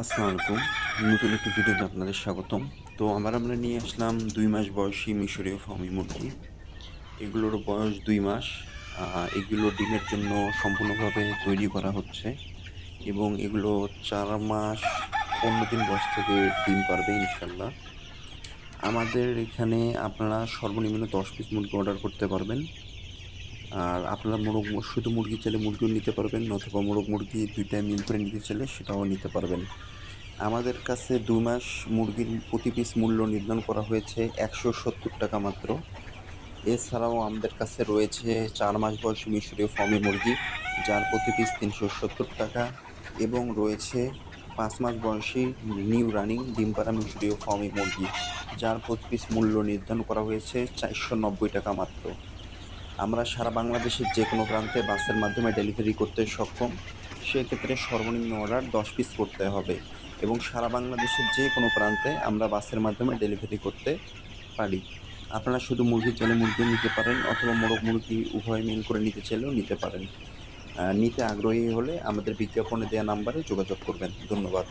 আসসালামু আলাইকুম। নতুন একটি ভিডিওতে আপনাদের স্বাগতম। তো আবার আমরা নিয়ে আসলাম দুই মাস বয়সী মিশরীয় ফার্মি মুরগি। এগুলোর বয়স দুই মাস। এগুলো ডিমের জন্য সম্পূর্ণভাবে তৈরি করা হচ্ছে এবং এগুলো চার মাস পনেরো দিন বয়স থেকে ডিম পারবে ইনশাল্লাহ। আমাদের এখানে আপনারা সর্বনিম্ন দশ পিস মুরগি অর্ডার করতে পারবেন। আর আপনারা মোরগ শুধু মুরগি চাইলে মুরগিও নিতে পারবেন অথবা মোরগ মুরগি দুইটা মিল করে নিতে চাইলে সেটাও নিতে পারবেন। আমাদের কাছে দু মাস মুরগির প্রতি পিস মূল্য নির্ধারণ করা হয়েছে একশো সত্তর টাকা মাত্র। এছাড়াও আমাদের কাছে রয়েছে চার মাস বয়সী মিশরীয় ফার্মি মুরগি, যার প্রতি পিস তিনশো সত্তর টাকা এবং রয়েছে পাঁচ মাস বয়সী নিউ রানিং ডিমপাড়া মিশরীয় ফার্মি মুরগি, যার প্রতি পিস মূল্য নির্ধারণ করা হয়েছে চারশো নব্বই টাকা মাত্র। আমরা সারা বাংলাদেশের যে কোনো প্রান্তে বাসের মাধ্যমে ডেলিভারি করতে সক্ষম, সেক্ষেত্রে সর্বনিম্ন অর্ডার দশ পিস করতে হবে এবং সারা বাংলাদেশের যে কোনো প্রান্তে আমরা বাসের মাধ্যমে ডেলিভারি করতে পারি। আপনারা শুধু মুরগি চাইলে মুরগি নিতে পারেন অথবা মোরগ মুরগি উভয় মিল করে নিতে চাইলেও নিতে পারেন। নিতে আগ্রহী হলে আমাদের বিজ্ঞাপনে দেওয়া নাম্বারে যোগাযোগ করবেন। ধন্যবাদ।